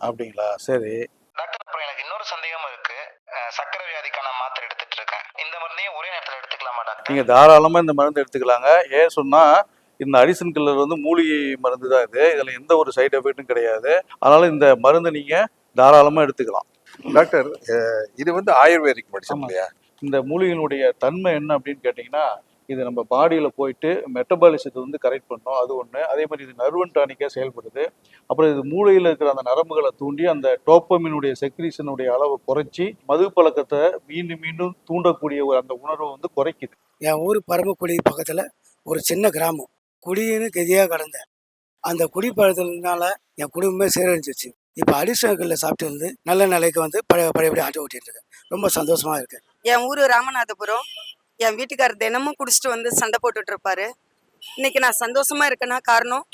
அப்படிங்களா? சரி. டாக்டர் அப்புறம் எனக்கு இன்னொரு சந்தேகமும் இருக்கு. அஹ், சர்க்கரை வியாதிக்கான மாத்திரை எடுத்துட்டு இருக்கேன். இந்த மருந்தையும் ஒரே நேரத்துல எடுத்துக்கலாமா டாக்டர்? நீங்கள் தாராளமாக இந்த மருந்து எடுத்துக்கலாங்க. ஏன் சொன்னால் இந்த அடிசன் கில்லர் வந்து மூலிகை மருந்து தான் இது. இதில் எந்த ஒரு சைடு எஃபெக்ட்டும் கிடையாது. அதனால் இந்த மருந்து நீங்கள் தாராளமாக எடுத்துக்கலாம். டாக்டர் அஹ், இது வந்து ஆயுர்வேதிக் மெடிசன் ஆமா. இல்லையா? இந்த மூலிகையினுடைய தன்மை என்ன அப்படின்னு கேட்டிங்கன்னா இது நம்ம பாடியில் போயிட்டு மெட்டபாலிசத்தை வந்து கரெக்ட் பண்ணும் அது ஒன்று அதே மாதிரி இது நர்வன் டானிக்காக செயல்படுது. அப்புறம் இது மூளையில் இருக்கிற அந்த நரம்புகளை தூண்டி அந்த டோப்பமினுடைய செக்ரீஷனுடைய அளவை குறைச்சி மது பழக்கத்தை மீண்டும் மீண்டும் தூண்டக்கூடிய ஒரு அந்த உணர்வை வந்து குறைக்குது. என் ஊர் பரமக்குடி பக்கத்தில் ஒரு சின்ன கிராமம். குடின்னு கதியாக கடந்தேன் அந்த குடிப்பழக்கத்தினால என் குடும்பமே சீரழிஞ்சிச்சு இப்போ அடிஷனல்களில் சாப்பிட்டு இருந்து நல்ல நிலைக்கு வந்து பழைய பழையபடி ஆட்டோ ஓட்டிட்டு இருக்கேன். ரொம்ப சந்தோஷமா இருக்கு. என் ஊர் ராமநாதபுரம். என் வீட்டுக்காரர் தினமும் குடிச்சிட்டு வந்து சண்டை போட்டுட்டு இருப்பாரு. இன்னைக்கு நான் சந்தோஷமா இருக்கேன்னா காரணம்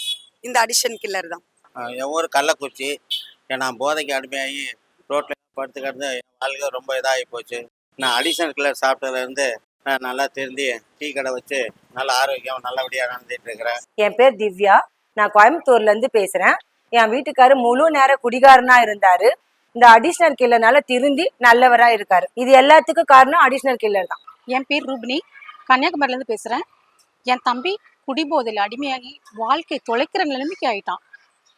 இந்த அடிஷன் கில்லர் தான். என் ஊர் கள்ளக்குறிச்சி. நான் போதைக்கு அடிமையாகி ரோட்டில் படுத்து கிடந்து என் வாழ்க்கை ரொம்ப இதாகி போச்சு. நான் அடிஷன் கில்லர் சாப்பிட்டதுலேருந்து நான் நல்லா திருந்தி டீ கடை வச்சு நல்ல ஆரோக்கியம் நல்லபடியாக நடந்துட்டு இருக்கிறேன். என் பேர் திவ்யா. நான் கோயம்புத்தூர்ல இருந்து பேசுறேன். என் வீட்டுக்காரு முழு நேர குடிகாரனா இருந்தாரு. இந்த அடிஷனல் கில்லர்னால திருந்தி நல்லவரா இருக்காரு. இது எல்லாத்துக்கும் காரணம் அடிஷனல் கில்லர் தான். என் பேர் ரூபினி. கன்னியாகுமரியிலேருந்து பேசுகிறேன் என் தம்பி குடிபோதையில் அடிமையாகி வாழ்க்கை தொலைக்கிற நிலைமைக்கு ஆயிட்டான்.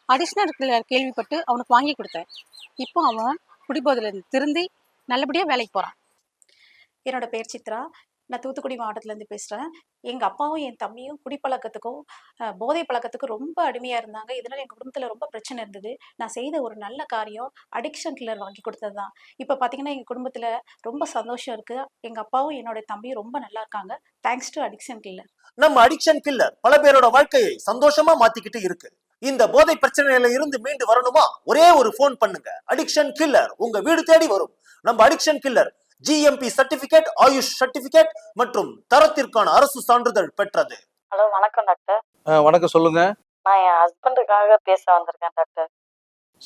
அடிஷ்னல் கேள்விப்பட்டு அவனுக்கு வாங்கி கொடுத்தேன். இப்போ அவன் குடிபோதையில திருந்தி நல்லபடியாக வேலைக்கு போகிறான் என்னோட பேர் சித்ரா. நான் தூத்துக்குடி மாவட்டத்துலேருந்து பேசுகிறேன் எங்கள் அப்பாவும் என் தம்பியும் குடிப்பழக்கத்துக்கும் போதை பழக்கத்துக்கும் ரொம்ப அடிமையாக இருந்தாங்க. இதனால் எங்கள் குடும்பத்தில் ரொம்ப பிரச்சனை இருந்தது. நான் செய்த ஒரு நல்ல காரியம் அடிக்ஷன் கில்லர் வாங்கி கொடுத்தது தான். இப்போ பார்த்தீங்கன்னா எங்கள் குடும்பத்தில் ரொம்ப சந்தோஷம் இருக்குது எங்கள் அப்பாவும் என்னோட தம்பியும் ரொம்ப நல்லா இருக்காங்க. தேங்க்ஸ் டு அடிக்ஷன் கில்லர் நம்ம அடிக்ஷன் கில்லர் பல பேரோட வாழ்க்கையை சந்தோஷமா மாத்திக்கிட்டு இருக்கு. இந்த போதை பிரச்சனையில இருந்து மீண்டு வரணுமா? ஒரே ஒரு ஃபோன் பண்ணுங்க. அடிக்ஷன் கில்லர் உங்க வீடு தேடி வரும். நம்ம addiction killer GMP certificate AYUSH certificate மற்றும் தரத்திற்கான அரசு சான்றிதழ் பெற்றது. ஹலோ வணக்கம் டாக்டர். வணக்கம் சொல்லுங்க. நான் என் ஹஸ்பண்டுக்காக பேச வந்திருக்கேன் டாக்டர்.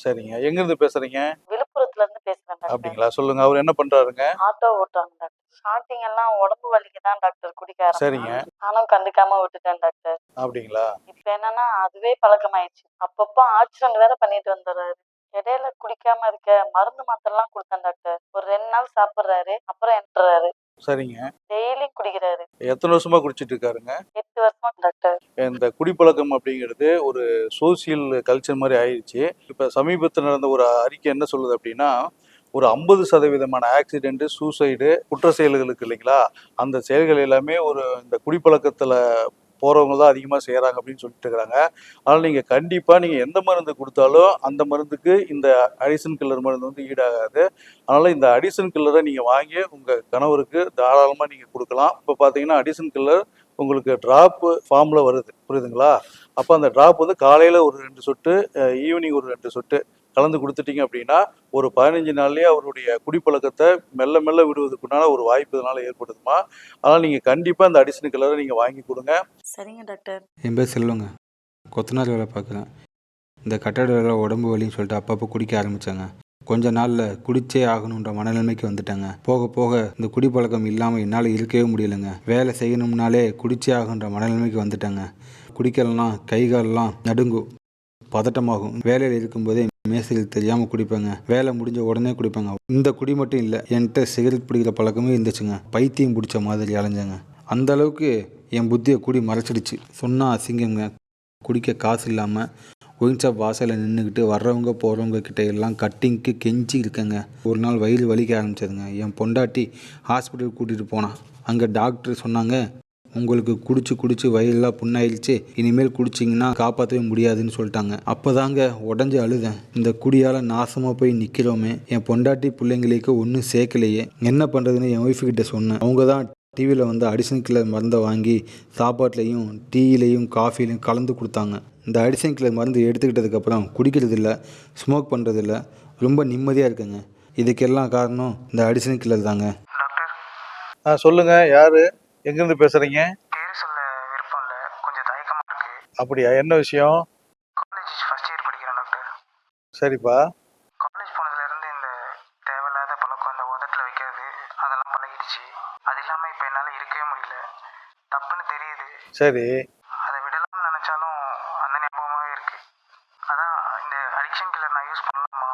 சரிங்க. எங்கிருந்து பேசுறீங்க? விழுப்புரத்துல இருந்து பேசுறேன் அப்படிங்களா? சொல்லுங்க. அவர் என்ன பண்றாருங்க? ஆட்டோ ஓட்டுறாங்க டாக்டர். ஸ்டார்டிங் எல்லாம் உடம்பு வலிக்கு தான் டாக்டர் குடிக்க சரிங்க. நானும் கண்டுக்காம விட்டுட்டேன் டாக்டர். அப்படிங்களா? இப்ப என்னன்னா அதுவே பழக்கமாயிடுச்சு. அப்பப்போ ஆக்சிடென்ட் வேற பண்ணிட்டு வந்துடுறாரு. இடையில குடிக்காம இருக்க மருந்து மாத்திரைலாம் கொடுத்தேன் டாக்டர். ஒரு ரெண்டு நாள் சாப்பிடுறாரு அப்புறம் என்றாரு சரிங்க. டெய்லியும் குடிக்கிறாரு. எத்தனை வருஷமா குடிச்சிட்டு இருக்காருங்க எட்டு வருஷமா டாக்டர். இந்த குடிப்பழக்கம் அப்படிங்கிறது ஒரு சோசியல் கல்ச்சர் மாதிரி ஆயிடுச்சு இப்போ சமீபத்தில் நடந்த ஒரு அறிக்கை என்ன சொல்லுது அப்படின்னா ஒரு ஐம்பது சதவீதமான ஆக்சிடென்ட் சூசைடு குற்ற செயல்களுக்கு இல்லைங்களா? அந்த செயல்கள் எல்லாமே ஒரு இந்த குடிப்பழக்கத்தில் போகிறவங்க தான் அதிகமாக செய்கிறாங்க அப்படின்னு சொல்லிட்டு இருக்கிறாங்க. அதனால் நீங்கள் கண்டிப்பாக நீங்கள் எந்த மருந்து கொடுத்தாலும் அந்த மருந்துக்கு இந்த அடிசன் கில்லர் மருந்து வந்து ஈடாகாது. அதனால் இந்த அடிசன் கில்லரை நீங்கள் வாங்கி உங்கள் கணவருக்கு தாராளமாக நீங்கள் கொடுக்கலாம். இப்போ பார்த்தீங்கன்னா அடிசன் கில்லர் உங்களுக்கு ட்ராப்பு ஃபார்மில் வருது. புரியுதுங்களா? அப்போ அந்த ட்ராப் வந்து காலையில் ஒரு ரெண்டு சொட்டு ஈவினிங் ஒரு ரெண்டு சொட்டு. கலந்து கொடுத்துட்டீங்க அப்படின்னா ஒரு பதினஞ்சு நாள்லயே அவருடைய குடிப்பழக்கத்தை மெல்ல மெல்ல விடுவதற்குண்டான ஒரு வாய்ப்பு இதனால ஏற்படுதுமா? அதனால் நீங்கள் கண்டிப்பாக இந்த அடிஷனல் கலரை நீங்கள் வாங்கி கொடுங்க. சரிங்க டாக்டர். என் பேர் செல்வங்க. கொத்தனார் வேலை பார்க்குறேன். இந்த கட்டட வேலை உடம்பு வலின்னு சொல்லிட்டு அப்பப்போ குடிக்க ஆரம்பித்தாங்க கொஞ்ச நாளில் குடிச்சே ஆகணுன்ற மனநிலைமைக்கு வந்துட்டேங்க. போக போக இந்த குடிப்பழக்கம் இல்லாமல் என்னால் இருக்கவே முடியலைங்க. வேலை செய்யணும்னாலே குடிச்சே ஆகுன்ற மனநிலைமைக்கு வந்துட்டேங்க. குடிக்கலன்னா கை காலெல்லாம் நடுங்கும். பதட்டமாகும். வேலையில் இருக்கும்போதே மேசையில் தெரியாமல் குடிப்பேங்க. வேலை முடிஞ்ச உடனே குடிப்பேங்க. இந்த குடி மட்டும் இல்லை என்கிட்ட சிகரெட் பிடிக்கிற பழக்கமே இருந்துச்சுங்க. பைத்தியம் பிடிச்ச மாதிரி அலைஞ்சேங்க. அந்த அளவுக்கு என் புத்தியை குடி மறைச்சிடுச்சு. சொன்னால் அசிங்கங்க. குடிக்க காசு இல்லாமல் ஒயின் ஷாப் வாசலில் நின்றுக்கிட்டு வர்றவங்க போகிறவங்க கிட்ட எல்லாம் கட்டிங்க்கு கெஞ்சி இருக்கேங்க. ஒரு நாள் வயிறு வலிக்க ஆரம்பிச்சதுங்க. என் பொண்டாட்டி ஹாஸ்பிட்டல் கூட்டிகிட்டு போனான் அங்கே டாக்டர் சொன்னாங்க உங்களுக்கு குடிச்சு குடிச்சு வயிறெல்லாம் புண்ணாயிடுச்சு இனிமேல் குடிச்சிங்கன்னா காப்பாற்றவே முடியாதுன்னு சொல்லிட்டாங்க. அப்போதாங்க உடஞ்சி அழுதேன். இந்த குடியால் நாசமாக போய் நிற்கிறோமே என் பொண்டாட்டி பிள்ளைங்களுக்கு ஒன்றும் சேர்க்கலையே. என்ன பண்ணுறதுன்னு என் ஒய்ஃப் கிட்ட சொன்னேன். அவங்க தான் டிவியில் வந்து அடிசன் கில்லர் மருந்தை வாங்கி சாப்பாட்லேயும் டீயிலையும் காஃபிலையும் கலந்து கொடுத்தாங்க. இந்த அடிசன் கில்லர் மருந்து எடுத்துக்கிட்டதுக்கப்புறம் குடிக்கிறதில்ல ஸ்மோக் பண்ணுறதில்ல ரொம்ப நிம்மதியாக இருக்குங்க. இதுக்கெல்லாம் காரணம் இந்த அடிசன் கில்லர் தாங்க. ஆ சொல்லுங்கள் யார்? எங்கேருந்து பேசுறீங்க? பேர் சொல்ல விருப்பம் இல்லை. கொஞ்சம் தயக்கமா இருக்கு. அப்படியா? என்ன விஷயம்? காலேஜ் ஃபர்ஸ்ட் இயர் படிக்கிறேன் டாக்டர் சரிப்பா. காலேஜ் போனதுல இருந்து இந்த தேவையில்லாத பழக்கம் இந்த உதட்டுல வைக்கிறது அதெல்லாம் பழகிடுச்சு. அது இல்லாம இப்ப என்னால இருக்கவே முடியல. தப்புன்னு தெரியுது. சரி அதை விடலாம்னு நினைச்சாலும் அந்த ஞாபகமாவே இருக்கு அதான் இந்த அடிக்ஷன் கில்லர் நான் யூஸ் பண்ணலாமா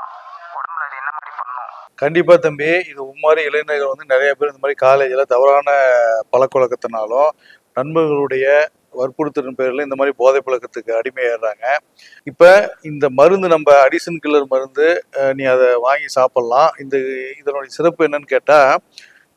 உடம்புல அது என்ன மாதிரி பண்ணும் கண்டிப்பாக தம்பி இது மாதிரி இளைஞர்கள் வந்து நிறைய பேர் இந்த மாதிரி காலேஜில் தவறான பழக்கவழக்கத்தினாலும் நண்பர்களுடைய வற்புறுத்தின பேரில் இந்த மாதிரி போதை பழக்கத்துக்கு அடிமையாடுறாங்க இப்போ இந்த மருந்து நம்ம அடிசன் கில்லர் மருந்து நீ அதை வாங்கி சாப்பிட்லாம். இந்த இதனுடைய சிறப்பு என்னன்னு கேட்டால்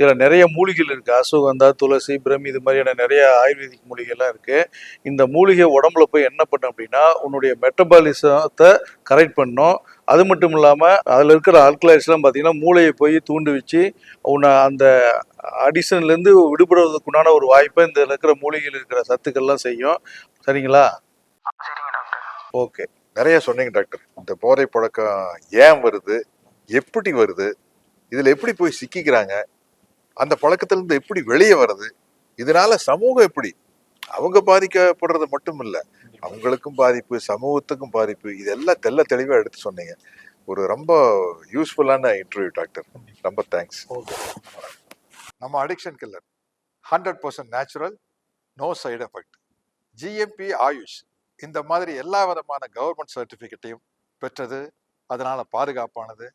இதில் நிறைய மூலிகைகள் இருக்குது அசுகந்தா துளசி பிரமி இது மாதிரியான நிறைய ஆயுர்வேதிக் மூலிகைலாம் இருக்குது இந்த மூலிகை உடம்புல போய் என்ன பண்ணும் அப்படின்னா உன்னுடைய மெட்டபாலிசத்தை கரெக்ட் பண்ணும். அது மட்டும் இல்லாமல் அதில் இருக்கிற ஆல்கலைட்ஸ்லாம் பார்த்தீங்கன்னா மூளையை போய் தூண்டு வச்சு உன்னை அந்த அடிஷன்லேருந்து விடுபடுறதுக்குண்டான ஒரு வாய்ப்பை இந்த இருக்கிற மூலிகையில் இருக்கிற சத்துக்கள்லாம் செய்யும். சரிங்களா? ஓகே நிறைய சொன்னீங்க டாக்டர் இந்த போதை பழக்கம் ஏன் வருது? எப்படி வருது? இதுல எப்படி போய் சிக்கிக்கிறாங்க? அந்த பழக்கத்துல இருந்து எப்படி வெளியே வருது? இதனால சமூகம் எப்படி? அவங்க பாதிக்கப்படுறது மட்டும் இல்ல. அவங்களுக்கும் பாதிப்பு சமூகத்துக்கும் பாதிப்பு இதெல்லாம் தெள்ள தெளிவா எடுத்து சொன்னீங்க. ஒரு ரொம்ப யூஸ்ஃபுல்லான இன்டர்வியூ டாக்டர் ரொம்ப தேங்க்ஸ் நம்ம addiction killer hundred percent natural no side effect GMP AYUSH இந்த மாதிரி எல்லா விதமான கவர்மெண்ட் சர்டிஃபிகேட்டையும் பெற்றது அதனால பாதுகாப்பானது.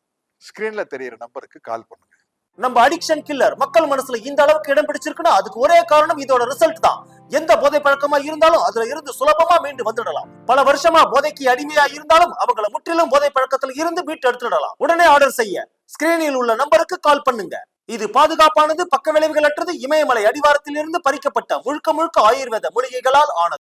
ஸ்கிரீன்ல தெரியிற நம்பருக்கு கால் பண்ணுங்க. நம்ம அடிக்ஷன் கில்லர் மக்கள் மனசுல இந்த அளவுக்கு இடம் பிடிச்சிருக்குன்னா அதுக்கு ஒரே காரணம் இதோட ரிசல்ட் தான். எந்த போதை பழக்கமா இருந்தாலும் அதுல இருந்து சுலபமா மீண்டு வந்துடலாம். பல வருஷமா போதைக்கு அடிமையா இருந்தாலும் அவங்கள முற்றிலும் போதை பழக்கத்துல இருந்து மீட்டு எடுத்துடலாம். உடனே ஆர்டர் செய்ய. ஸ்கிரீனில் உள்ள நம்பருக்கு கால் பண்ணுங்க. இது பாதுகாப்பானது பக்க விளைவுகள் அற்றது இமயமலை அடிவாரத்தில் இருந்து பறிக்கப்பட்ட முழுக்க முழுக்க ஆயுர்வேத மூலிகைகளால் ஆனது.